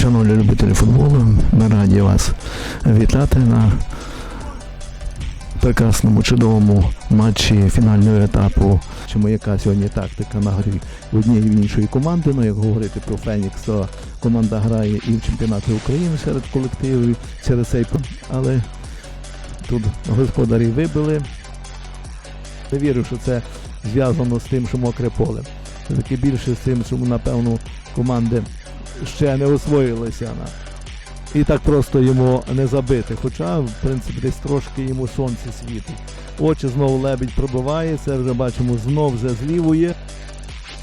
Шановні любителі футболу, ми раді вас вітати на прекрасному чудовому матчі фінального етапу. Чому яка сьогодні тактика на грі однієї і в іншої команди. Ну, як говорити про Фенікс, то команда грає і в чемпіонаті України серед колективів, через цей але тут господарі вибили. Не вірю, що це зв'язано з тим, що мокре поле. Таки більше з тим, що напевно команди ще не освоїлися на. І так просто йому не забити. Хоча, в принципі, десь трошки йому сонце світить. Очі знову лебідь пробиває, це вже бачимо, знов вже злівує.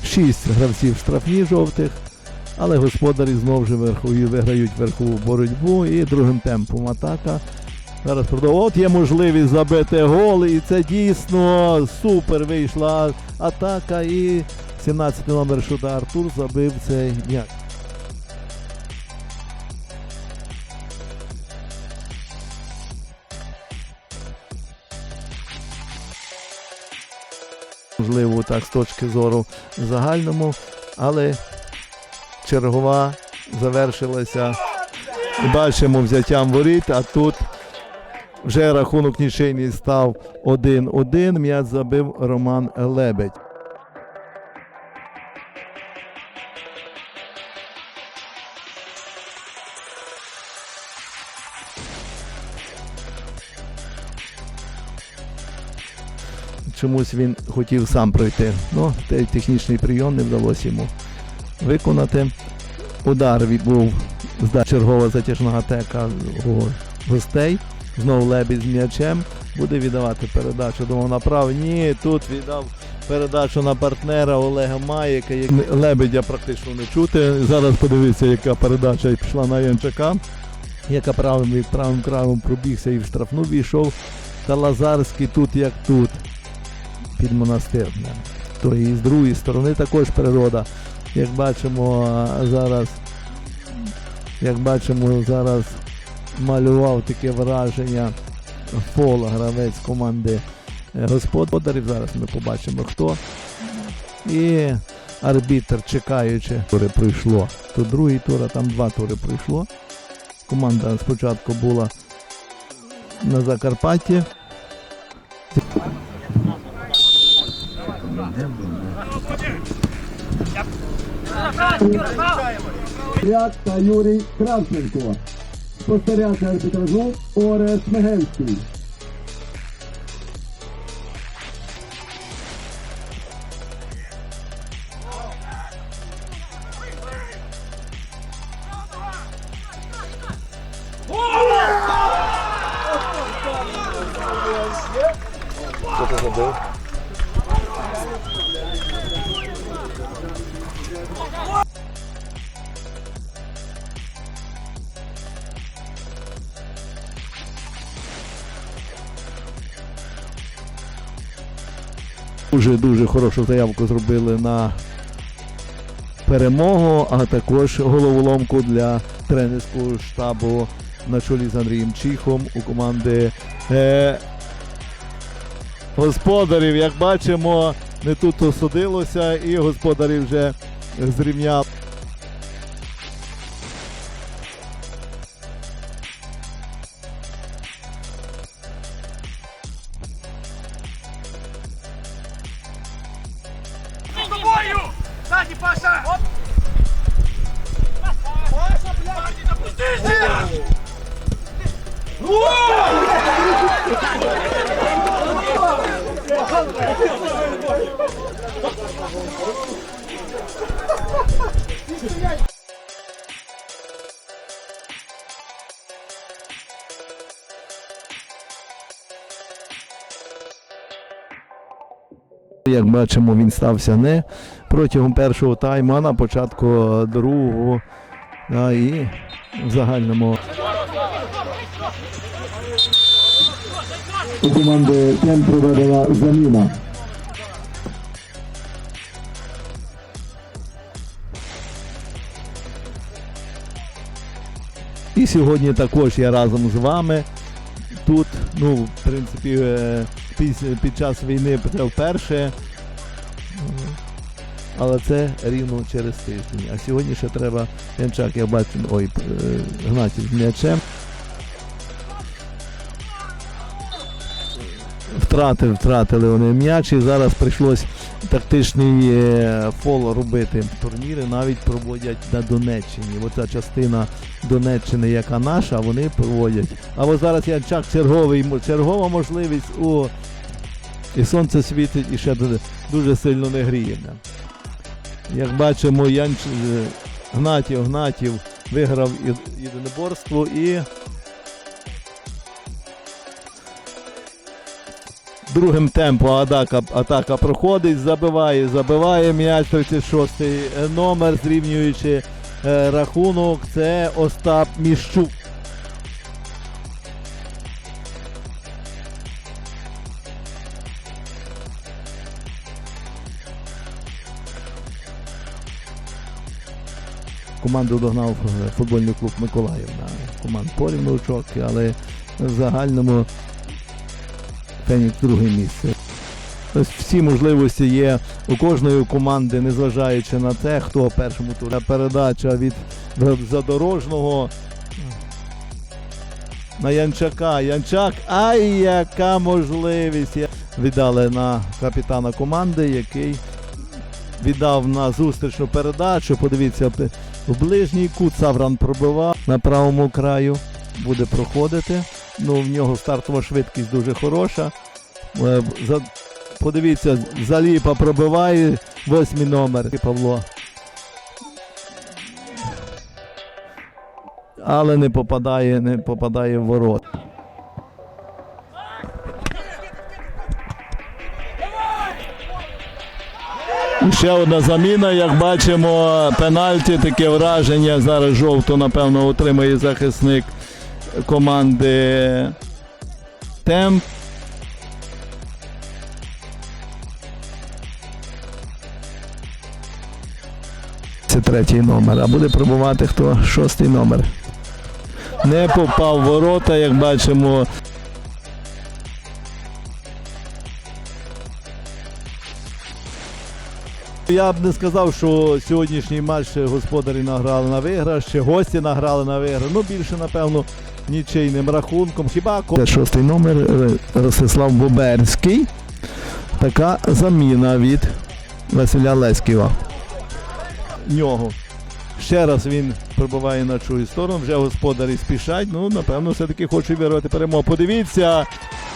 Шість гравців штрафні жовтих, але господарі знов же верхові виграють верхову боротьбу і другим темпом атака. Зараз продовжує. От є можливість забити гол, і це дійсно супер вийшла атака. І 17 номер шута Артур забив цей м'яч. Можливо, так з точки зору загальному, але чергова завершилася. Бачимо взяттям воріт, а тут вже рахунок нічийний став 1-1. М'яч забив Роман Лебедь. Чомусь він хотів сам пройти. Ну, той технічний прийом не вдалося йому виконати. Удар від- був чергова затяжна атака у гостей. Знову лебідь з м'ячем. Буде віддавати передачу. Думав направо. Ні, тут віддав передачу на партнера Олега Маєка. як- Лебедя практично не чути. Зараз подивіться, яка передача пішла на Янчака. Яка правим правим крайом пробігся і в штрафну війшов. Та Лазарський тут як тут. Під монастирним. То і з другої сторони також природа. Як бачимо зараз, як бачимо, зараз малював таке враження фол гравець команди е, господарів. Зараз ми побачимо хто. І арбітр, чекаючи, тури пройшло. Тут другий тур, а там два тури пройшло. Команда спочатку була на Закарпатті. Ряд та Юрій Кравченко. Спостерігача арбітражу Орест Мегельський. Дуже дуже хорошу заявку зробили на перемогу, а також головоломку для тренерського штабу на чолі з Андрієм Чіхом у команди е, господарів. Як бачимо, не тут осудилося, і господарі вже зрівняли. Сзади, Паша! Оп! Паша, блядь! Не допустите! Як бачимо, він стався не протягом першого тайму, а на початку другого. Да, і в загальному У команди Кен проведена заміна. І сьогодні також я разом з вами. Тут, ну, в принципі, е, під, час війни це вперше. але це рівно через тиждень. А сьогодні ще треба Янчак, я бачу, ой, е, Гнатів з м'ячем. Втратив, втратили вони м'яч і зараз прийшлось тактичний е, фол робити. Турніри навіть проводять на Донеччині. Оця частина Донеччини, яка наша, вони проводять. А ось зараз Янчак черговий, чергова можливість у і сонце світить і ще дуже, дуже сильно не гріє. Як бачимо, Янч... е, Гнатів, Гнатів виграв єдиноборство і другим темпом атака, атака проходить, забиває, забиває м'яч 36 номер, зрівнюючи е, рахунок. Це Остап Міщук. Команду догнав е, футбольний клуб Миколаїв на команд порівну очок, але в загальному Фенікс друге місце. Ось всі можливості є у кожної команди, незважаючи на те, хто першому турі. Передача від задорожного на Янчака. Янчак, ай, яка можливість! Віддали на капітана команди, який віддав на зустрічну передачу. Подивіться, в ближній кут Савран пробивав на правому краю. Буде проходити. Ну, в нього стартова швидкість дуже хороша. Е, подивіться, Заліпа пробиває восьмий номер Павло. Але не попадає, не попадає в ворот. Ще одна заміна, як бачимо, пенальті, таке враження. Зараз жовту, напевно, отримає захисник команди Темп. Це третій номер. А буде пробувати хто шостий номер. Не попав в ворота, як бачимо. Я б не сказав, що сьогоднішній матч господарі награли на виграш, ще гості награли на виграш. Ну більше, напевно, нічийним рахунком. Хіба шостий номер е, Ростислав Боберський. Така заміна від Василя Леськіва. Нього. Ще раз він прибуває на чужу сторону, вже господарі спішать. Ну, напевно, все-таки хоче вірвати перемогу. Подивіться,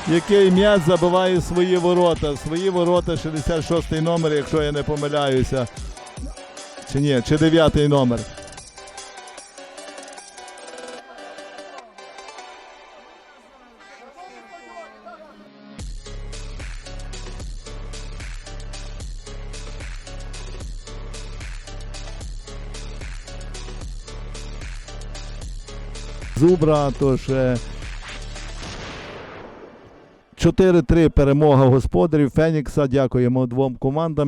який м'яч забиває свої ворота. Свої ворота 66 номер, якщо я не помиляюся. Чи ні, чи 9 номер. Зубра, тож е, 4-3 перемога господарів Фенікса. Дякуємо двом командам.